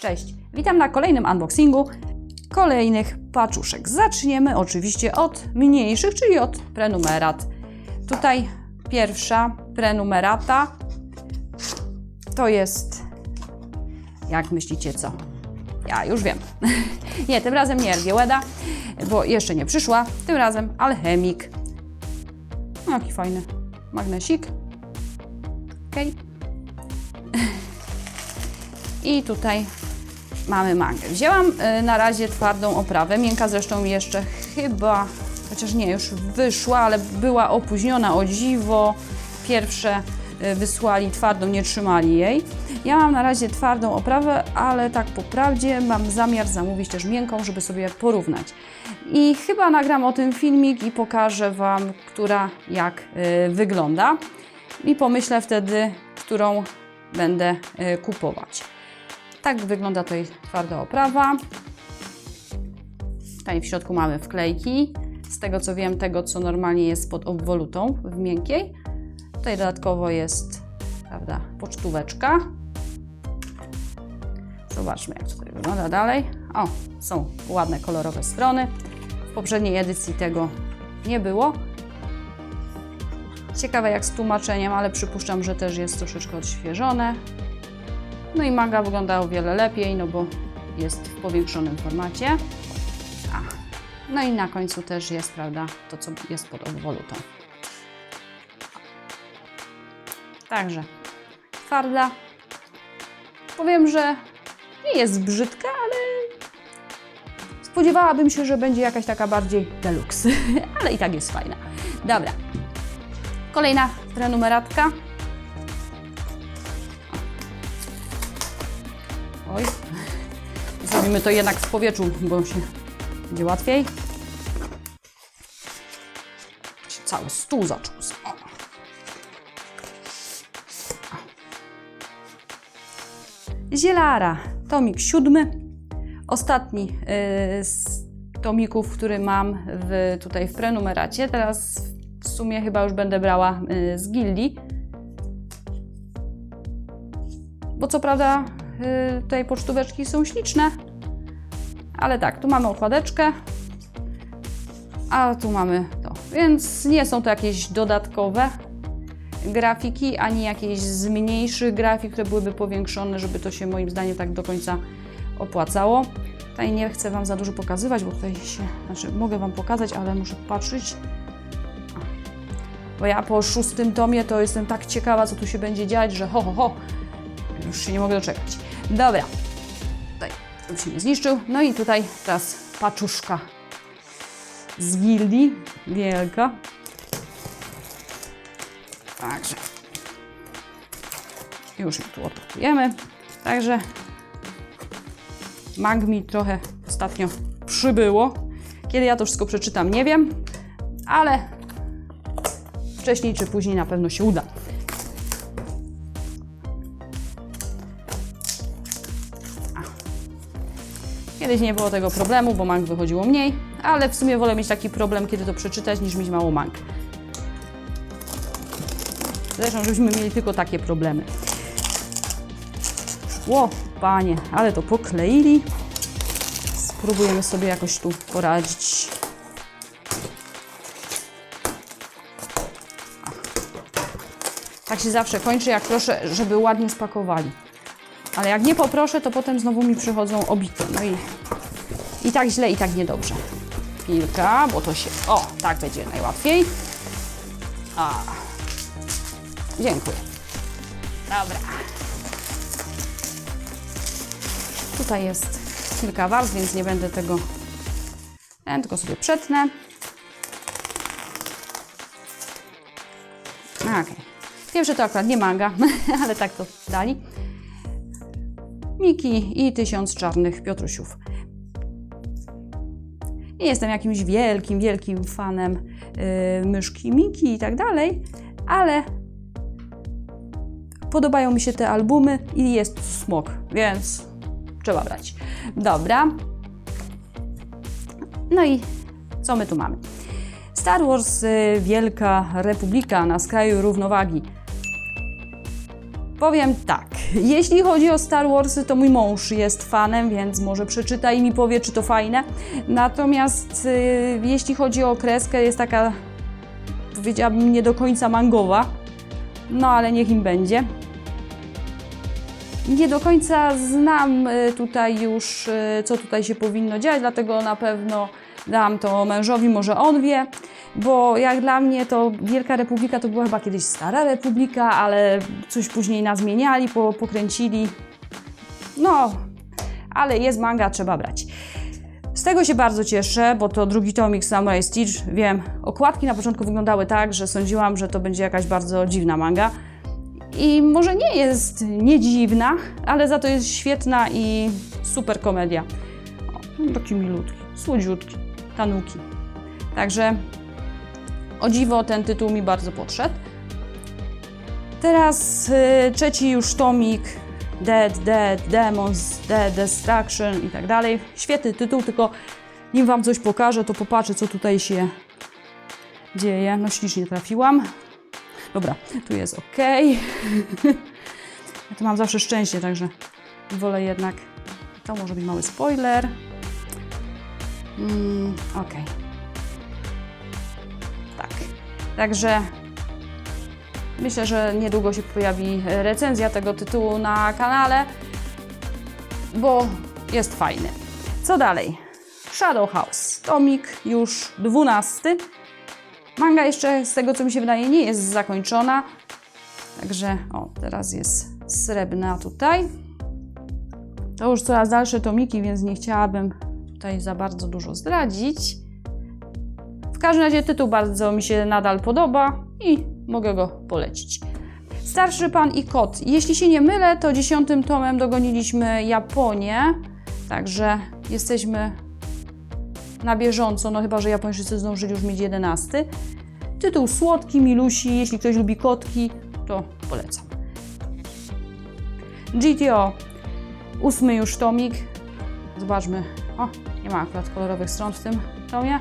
Cześć, witam na kolejnym unboxingu kolejnych paczuszek. Zaczniemy oczywiście od mniejszych, czyli od prenumerat. Tutaj pierwsza prenumerata to jest, jak myślicie co? Ja już wiem. nie, tym razem nie Ergiełeda, bo jeszcze nie przyszła. Tym razem alchemik. No, Jaki fajny magnesik. Okej. I tutaj mamy mangę. Wzięłam y, na razie twardą oprawę. Miękka zresztą jeszcze chyba, chociaż nie, już wyszła, ale była opóźniona o dziwo. Pierwsze y, wysłali twardą, nie trzymali jej. Ja mam na razie twardą oprawę, ale tak po prawdzie mam zamiar zamówić też miękką, żeby sobie porównać. I chyba nagram o tym filmik i pokażę Wam, która jak y, wygląda. I pomyślę wtedy, którą będę kupować. Tak wygląda tutaj twarda oprawa. Tutaj w środku mamy wklejki. Z tego co wiem, tego co normalnie jest pod obwolutą w miękkiej. Tutaj dodatkowo jest, prawda, pocztóweczka. Zobaczmy, jak tutaj wygląda dalej. O, są ładne, kolorowe strony. W poprzedniej edycji tego nie było. Ciekawe jak z tłumaczeniem, ale przypuszczam, że też jest troszeczkę odświeżone. No i manga wygląda o wiele lepiej, no bo jest w powiększonym formacie. No i na końcu też jest, prawda, to co jest pod obwolutą. Także twarda. Powiem, że nie jest brzydka, ale spodziewałabym się, że będzie jakaś taka bardziej deluxe, ale i tak jest fajna. Dobra. Kolejna prenumeratka. Zrobimy to jednak w powietrzu, bo się będzie łatwiej. Cały stół zaczął. Zielara, tomik siódmy. Ostatni yy, z tomików, który mam w, tutaj w prenumeracie. Teraz w sumie chyba już będę brała yy, z gildii. Bo co prawda yy, tutaj pocztóweczki są śliczne, ale tak, tu mamy okładeczkę, a tu mamy to. Więc nie są to jakieś dodatkowe grafiki, ani jakieś z mniejszych grafik, które byłyby powiększone, żeby to się moim zdaniem tak do końca opłacało. Tutaj nie chcę Wam za dużo pokazywać, bo tutaj się, znaczy mogę Wam pokazać, ale muszę patrzeć. Bo ja po szóstym tomie to jestem tak ciekawa, co tu się będzie dziać, że ho, ho, ho, już się nie mogę doczekać. Dobra, żeby się nie zniszczył. No i tutaj teraz paczuszka z gildii, wielka. Także już tu odpakujemy. Także mag mi trochę ostatnio przybyło. Kiedy ja to wszystko przeczytam, nie wiem, ale wcześniej czy później na pewno się uda. Kiedyś nie było tego problemu, bo mang wychodziło mniej, ale w sumie wolę mieć taki problem, kiedy to przeczytać, niż mieć mało mang. Zresztą, żebyśmy mieli tylko takie problemy. Ło, panie, ale to pokleili. Spróbujemy sobie jakoś tu poradzić. Tak się zawsze kończy, jak proszę, żeby ładnie spakowali. Ale jak nie poproszę, to potem znowu mi przychodzą obite. No i, i tak źle, i tak niedobrze. Kilka, bo to się... O, tak będzie najłatwiej. A. Dziękuję. Dobra. Tutaj jest kilka warstw, więc nie będę tego... Ten, tylko sobie przetnę. Okej. Pierwsze to akurat nie manga, ale tak to dali. Miki i tysiąc czarnych Piotrusiów. Nie jestem jakimś wielkim, wielkim fanem yy, myszki Miki i tak dalej, ale podobają mi się te albumy i jest smok, więc trzeba brać. Dobra. No i co my tu mamy? Star Wars y, Wielka Republika na skraju równowagi. Powiem tak, jeśli chodzi o Star Warsy, to mój mąż jest fanem, więc może przeczyta i mi powie, czy to fajne. Natomiast y, jeśli chodzi o kreskę, jest taka, powiedziałabym, nie do końca mangowa. No ale niech im będzie. Nie do końca znam y, tutaj już, y, co tutaj się powinno dziać, dlatego na pewno dam to mężowi, może on wie, bo jak dla mnie to Wielka Republika to była chyba kiedyś Stara Republika, ale coś później nazmieniali, po, pokręcili. No, ale jest manga, trzeba brać. Z tego się bardzo cieszę, bo to drugi tomik Samurai Stitch. Wiem, okładki na początku wyglądały tak, że sądziłam, że to będzie jakaś bardzo dziwna manga. I może nie jest niedziwna, ale za to jest świetna i super komedia. O, taki milutki, słodziutki, tanuki. Także o dziwo ten tytuł mi bardzo podszedł. Teraz y, trzeci już tomik Dead, Dead, Demons, Dead, Destruction i tak dalej. Świetny tytuł, tylko nim Wam coś pokażę, to popatrzę, co tutaj się dzieje. No ślicznie trafiłam. Dobra, tu jest ok. ja tu mam zawsze szczęście, także wolę jednak. To może być mały spoiler. Mm, ok. Tak. Także myślę, że niedługo się pojawi recenzja tego tytułu na kanale, bo jest fajny. Co dalej? Shadow House. Tomik już 12. Manga jeszcze, z tego co mi się wydaje, nie jest zakończona. Także, o, teraz jest srebrna tutaj. To już coraz dalsze tomiki, więc nie chciałabym tutaj za bardzo dużo zdradzić. W każdym razie tytuł bardzo mi się nadal podoba i mogę go polecić. Starszy Pan i Kot. Jeśli się nie mylę, to dziesiątym tomem dogoniliśmy Japonię, także jesteśmy na bieżąco, no chyba, że Japończycy zdążyli już mieć 11. Tytuł słodki, milusi, jeśli ktoś lubi kotki, to polecam. GTO, ósmy już tomik. Zobaczmy. O, nie ma akurat kolorowych stron w tym tomie.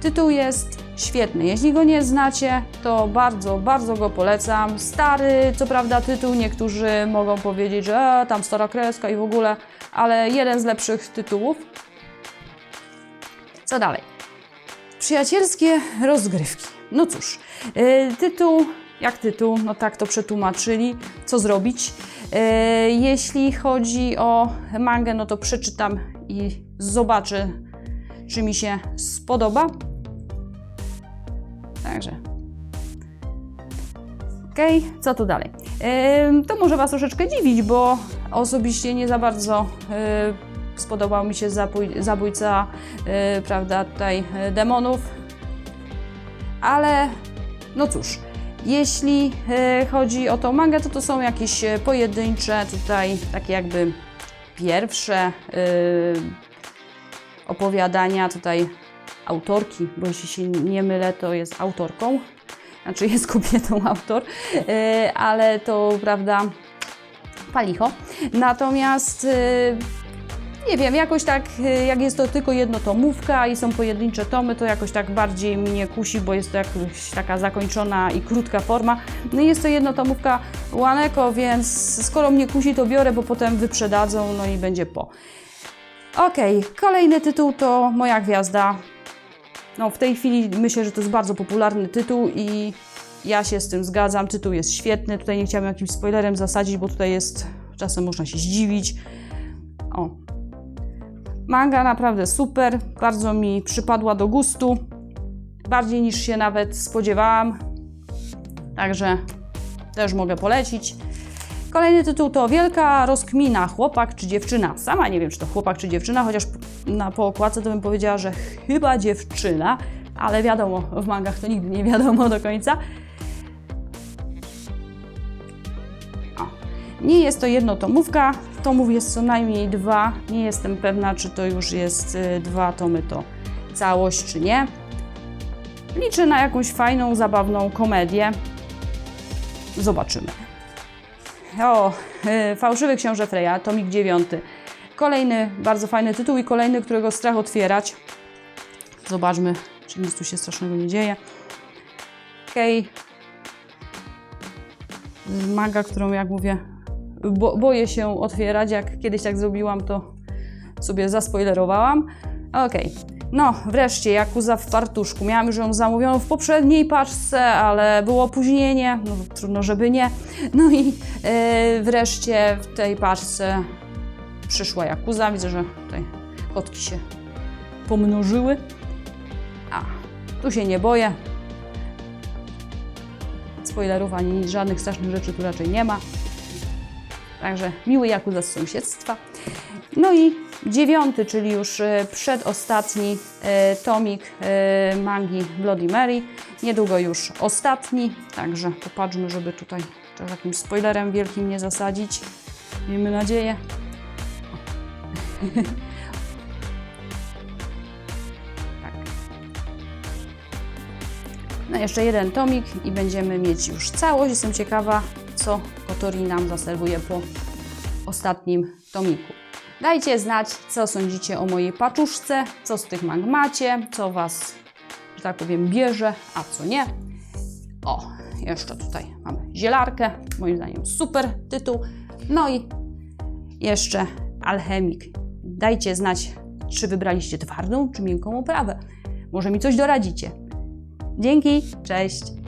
Tytuł jest świetny. Jeśli go nie znacie, to bardzo, bardzo go polecam. Stary, co prawda tytuł, niektórzy mogą powiedzieć, że e, tam stara kreska i w ogóle, ale jeden z lepszych tytułów. Co dalej? Przyjacielskie rozgrywki. No cóż, yy, tytuł, jak tytuł, no tak to przetłumaczyli, co zrobić. Yy, jeśli chodzi o mangę, no to przeczytam i zobaczę, czy mi się spodoba. Także. Okay, co tu dalej? To może Was troszeczkę dziwić, bo osobiście nie za bardzo yy, spodobał mi się zabój, zabójca, yy, prawda, tutaj yy, demonów. Ale no cóż, jeśli chodzi o tą mangę, to to są jakieś pojedyncze tutaj, takie jakby pierwsze opowiadania tutaj autorki, bo jeśli się nie mylę, to jest autorką, znaczy jest kobietą autor, yy, ale to prawda palicho. Natomiast yy, nie wiem, jakoś tak, yy, jak jest to tylko jednotomówka i są pojedyncze tomy, to jakoś tak bardziej mnie kusi, bo jest to jakaś taka zakończona i krótka forma. No i jest to jednotomówka Łaneko, więc skoro mnie kusi, to biorę, bo potem wyprzedadzą, no i będzie po. Okay, kolejny tytuł to Moja Gwiazda. No, w tej chwili myślę, że to jest bardzo popularny tytuł i ja się z tym zgadzam. Tytuł jest świetny. Tutaj nie chciałabym jakimś spoilerem zasadzić, bo tutaj jest, czasem można się zdziwić. O. Manga naprawdę super. Bardzo mi przypadła do gustu. Bardziej niż się nawet spodziewałam. Także też mogę polecić. Kolejny tytuł to Wielka rozkmina, chłopak czy dziewczyna. Sama nie wiem, czy to chłopak czy dziewczyna, chociaż na, po okładce to bym powiedziała, że chyba dziewczyna, ale wiadomo, w mangach to nigdy nie wiadomo do końca. Nie jest to jednotomówka, tomów jest co najmniej dwa. Nie jestem pewna, czy to już jest y, dwa tomy to całość, czy nie. Liczę na jakąś fajną, zabawną komedię. Zobaczymy. O, y, Fałszywy Książę Freya, tomik 9. Kolejny bardzo fajny tytuł i kolejny, którego strach otwierać. Zobaczmy, czy nic tu się strasznego nie dzieje. Okej. Okay. manga, którą jak mówię, bo, boję się otwierać. Jak kiedyś tak zrobiłam, to sobie zaspoilerowałam. Okej. No, wreszcie Jakuza w fartuszku. Miałam już ją zamówioną w poprzedniej paczce, ale było opóźnienie. No, trudno, żeby nie. No i e, wreszcie w tej paczce przyszła Jakuza. Widzę, że tutaj kotki się pomnożyły. A, tu się nie boję. Spoilerów ani żadnych strasznych rzeczy tu raczej nie ma. Także miły Jakuza z sąsiedztwa. No i dziewiąty, czyli już e, przedostatni e, tomik e, mangi Bloody Mary. Niedługo już ostatni, także popatrzmy, żeby tutaj też jakimś spoilerem wielkim nie zasadzić. Miejmy nadzieję. tak. No jeszcze jeden tomik i będziemy mieć już całość. Jestem ciekawa, co Kotori nam zaserwuje po ostatnim tomiku. Dajcie znać, co sądzicie o mojej paczuszce, co z tych mang macie, co Was, że tak powiem, bierze, a co nie. O, jeszcze tutaj mamy zielarkę, moim zdaniem super tytuł. No i jeszcze alchemik. Dajcie znać, czy wybraliście twardą, czy miękką oprawę. Może mi coś doradzicie. Dzięki, cześć!